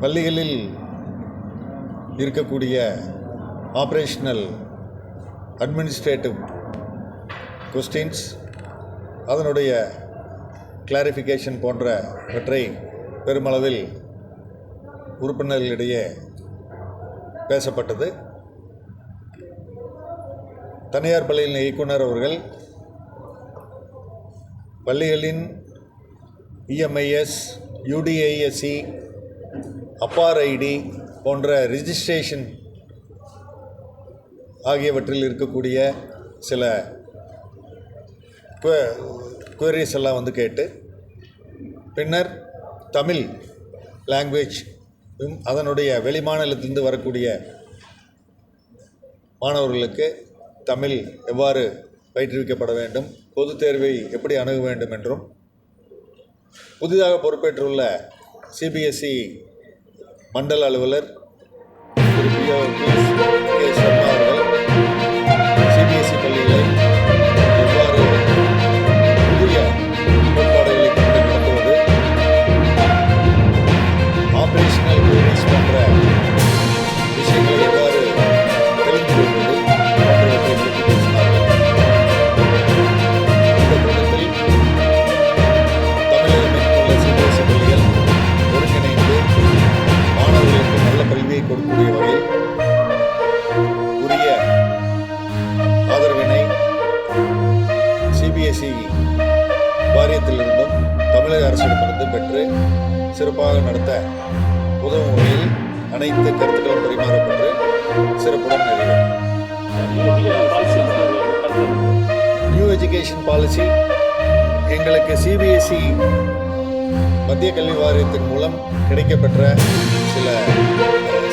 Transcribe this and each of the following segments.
பள்ளிகளில் இருக்கக்கூடிய operational administrative questions அதனுடைய கிளாரிஃபிகேஷன் போன்றவற்றை பெருமளவில் உறுப்பினர்களிடையே பேசப்பட்டது. தனியார் பள்ளியின் இயக்குனர் அவர்கள் பள்ளிகளின் இஎம்ஐஎஸ் யூடிஐஎஸ்சி அப்பார் ஐடி போன்ற ரிஜிஸ்ட்ரேஷன் ஆகியவற்றில் இருக்கக்கூடிய சில குவரிஸ் எல்லாம் வந்து கேட்டு பின்னர் தமிழ் லாங்குவேஜ் அதனுடைய வெளிமாநிலத்திலிருந்து வரக்கூடிய மாணவர்களுக்கு தமிழ் எவ்வாறு பயிற்றுவிக்கப்பட வேண்டும் பொதுத் தேர்வை எப்படி அணுக வேண்டும் என்றும் புதிதாக பொறுப்பேற்றுள்ள சிபிஎஸ்இ மண்டல அலுவலர் திரு பிஓ கே சர்மா விருது பெற்று சிறப்பாக நடத்த உதவும் வகையில் அனைத்து கருத்துக்களும் பரிமாறப்பட்டு சிறப்புடன் நியூ எஜுகேஷன் பாலிசி எங்களுக்கு சிபிஎஸ்இ மத்திய கல்வி வாரியத்தின் மூலம் கிடைக்கப்பெற்ற சில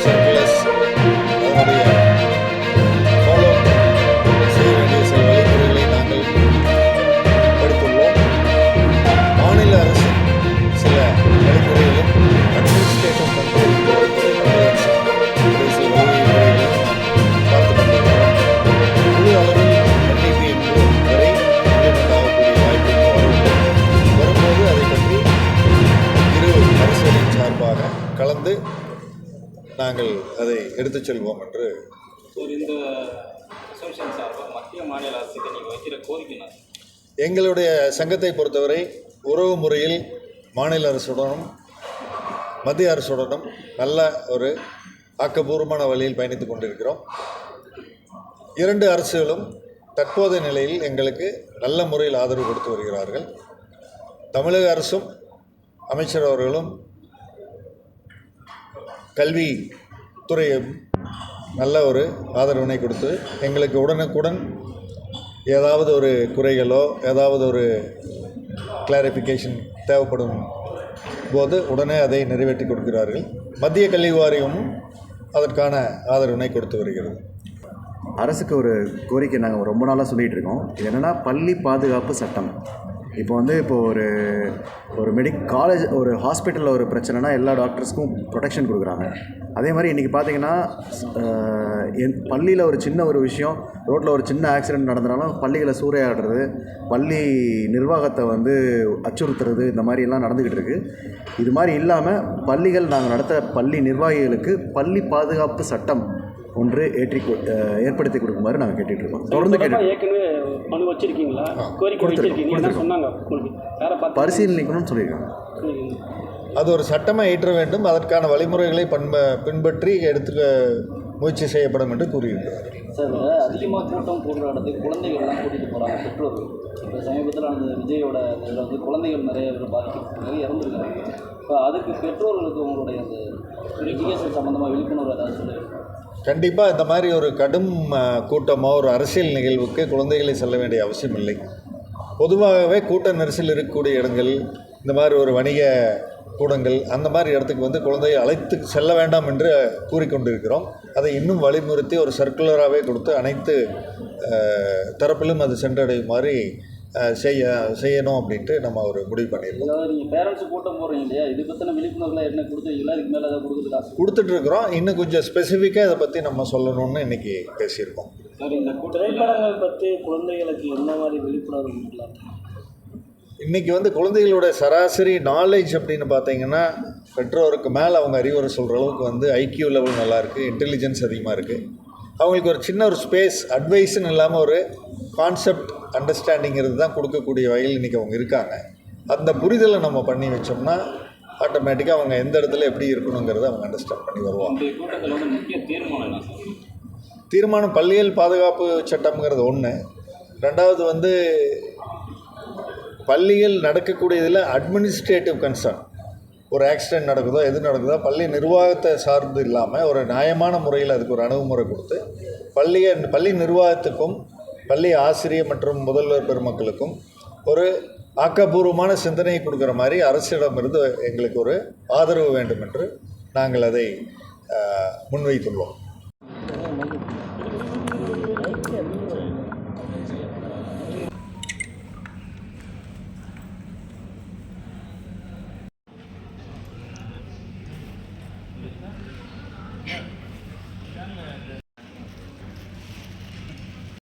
சர்க்குலர்ஸ் அதனுடைய கலந்து நாங்கள் அதை எடுத்துச் செல்வோம் என்று சார் இந்த அசோசியேஷன் சார்பாக மத்திய மாநில அரசுக்கு நீங்கள் வைக்கிற கோரிக்கை என்ன? எங்களுடைய சங்கத்தை பொறுத்தவரை உறவு முறையில் மாநில அரசுடனும் மத்திய அரசுடனும் நல்ல ஒரு ஆக்கப்பூர்வமான வழியில் பயணித்து கொண்டிருக்கிறோம். இரண்டு அரசுகளும் தற்போதைய நிலையில் எங்களுக்கு நல்ல முறையில் ஆதரவு கொடுத்து வருகிறார்கள். தமிழக அரசும் அமைச்சர் அவர்களும் கல்வி துறையும் நல்ல ஒரு ஆதரவினை கொடுத்து எங்களுக்கு உடனுக்குடன் ஏதாவது ஒரு குறைகளோ ஏதாவது ஒரு கிளாரிஃபிகேஷன் தேவைப்படும் போது உடனே அதை நிறைவேற்றி கொடுக்கிறார்கள். மத்திய கல்வி வாரியமும் அதற்கான ஆதரவினை கொடுத்து வருகிறது. அரசுக்கு ஒரு கோரிக்கை நாங்கள் ரொம்ப நாளாக சொல்லிகிட்டு இருக்கோம். இது என்னென்னா பள்ளி பாதுகாப்பு சட்டம். இப்போ வந்து இப்போ ஒரு ஒரு மெடிக் காலேஜ் ஒரு ஹாஸ்பிட்டலில் ஒரு பிரச்சனைனா எல்லா டாக்டர்ஸ்க்கும் ப்ரொடெக்ஷன் கொடுக்குறாங்க. அதே மாதிரி இன்றைக்கி பார்த்தீங்கன்னா என் பள்ளியில் ஒரு சின்ன ஒரு விஷயம் ரோட்டில் ஒரு சின்ன ஆக்சிடென்ட் நடந்தனாலும் பள்ளிகளை சூறையாடுறது பள்ளி நிர்வாகத்தை வந்து அச்சுறுத்துறது இந்த மாதிரி எல்லாம் நடந்துக்கிட்டு இருக்குது இது மாதிரி இல்லாமல் பள்ளிகள் நாங்கள் நடத்த பள்ளி நிர்வாகிகளுக்கு பள்ளி பாதுகாப்பு சட்டம் ஒன்று ஏற்றி ஏற்படுத்தி கொடுக்குமாறு நாங்கள் கேட்டுட்டு இருக்கோம் தொடர்ந்து கேட்டு வச்சிருக்கீங்களா? கோரிக்கை பரிசீலனைக்கணும்னு சொல்லியிருக்காங்க. அது ஒரு சட்டமாக ஏற்ற வேண்டும். அதற்கான வழிமுறைகளை பண்ப பின்பற்றி எடுத்துக்க முயற்சி செய்யப்படும் என்று கூறியிருக்கிறார் சார் அதிகமாக கூட்டம் கூடுற இடத்துக்கு குழந்தைகள்லாம் கூட்டிகிட்டு போகிறாங்க பெற்றோர்கள் இப்போ சமீபத்தில் அந்த விஜயோட இதில் வந்து குழந்தைகள் நிறைய பேர் பாதிக்கப்பட்டு இறந்துருக்காங்க. இப்போ அதுக்கு பெற்றோர்களுக்கு உங்களுடைய அந்த எஜுகேஷன் சம்மந்தமாக விழிப்புணர்வு ஏதாவது சொல்லுங்கள் கண்டிப்பாக இந்த மாதிரி ஒரு கடும் கூட்டமோ ஒரு அரசியல் நிகழ்வுக்கு குழந்தைகளை செல்ல வேண்டிய அவசியம் இல்லை. பொதுவாகவே கூட்ட நெரிசல் இருக்கக்கூடிய இடங்கள் இந்த மாதிரி ஒரு வணிக கூடங்கள் அந்த மாதிரி இடத்துக்கு வந்து குழந்தையை அழைத்து செல்ல வேண்டாம் என்று கூறிக்கொண்டிருக்கிறோம். அதை இன்னும் வலியுறுத்தி ஒரு சர்க்குலராகவே கொடுத்து அனைத்து தரப்பிலும் அது சென்றடையுமாறு மாதிரி செய்ய செய்யணும் அப்படின்ட்டு நம்ம ஒரு முடிவு பண்ணியிருக்கோம். நீங்கள் பேரண்ட்ஸ் கூட்டம் போடுறீங்க இல்லையா? இது பற்றின விழிப்புணர்வுலாம் என்ன கொடுத்துருக்கீங்களா இதுக்கு மேலே ஏதாவது கொடுக்குறது காசு? கொடுத்துட்ருக்குறோம். இன்னும் கொஞ்சம் ஸ்பெசிஃபிக்காக இதை பற்றி நம்ம சொல்லணும்னு இன்றைக்கி பேசியிருக்கோம். சார் இந்த கூட்டத்தில் திரைப்படங்கள் பற்றி குழந்தைகளுக்கு என்ன மாதிரி விழிப்புணர்வு இன்றைக்கி வந்து குழந்தைகளோட சராசரி நாலேஜ் அப்படின்னு பார்த்தீங்கன்னா பெற்றோருக்கு மேலே அவங்க அறிவுரை சொல்கிற அளவுக்கு வந்து ஐக்கியூ லெவல் நல்லா இருக்குது இன்டெலிஜென்ஸ் அதிகமாக இருக்குது அவங்களுக்கு ஒரு சின்ன ஒரு ஸ்பேஸ் அட்வைஸ்னு இல்லாமல் ஒரு கான்செப்ட் அண்டர்ஸ்டாண்டிங்கிறது தான் கொடுக்கக்கூடிய வகையில் இன்றைக்கி அவங்க இருக்காங்க. அந்த புரிதலை நம்ம பண்ணி வச்சோம்னா ஆட்டோமேட்டிக்காக அவங்க எந்த இடத்துல எப்படி இருக்கணுங்கிறத அவங்க அண்டர்ஸ்டாண்ட் பண்ணி வருவாங்க. தீர்மானம் பள்ளியல் பாதுகாப்பு சட்டம்ங்கிறது ஒன்று ரெண்டாவது வந்து பள்ளியில் நடக்கக்கூடியதில் அட்மினிஸ்ட்ரேட்டிவ் கன்சர்ன் ஒரு ஆக்சிடென்ட் நடக்குதோ எது நடக்குதோ பள்ளி நிர்வாகத்தை சார்ந்து இல்லாமல் ஒரு நியாயமான முறையில் அதுக்கு ஒரு அணுகுமுறை கொடுத்து பள்ளியை பள்ளி நிர்வாகத்துக்கும் பள்ளி ஆசிரியர் மற்றும் முதல்வர் பெருமக்களுக்கும் ஒரு ஆக்கப்பூர்வமான சிந்தனையை கொடுக்குற மாதிரி அரசிடமிருந்து எங்களுக்கு ஒரு ஆதரவு வேண்டும் என்று நாங்கள் அதை முன்வைத்துள்ளோம்.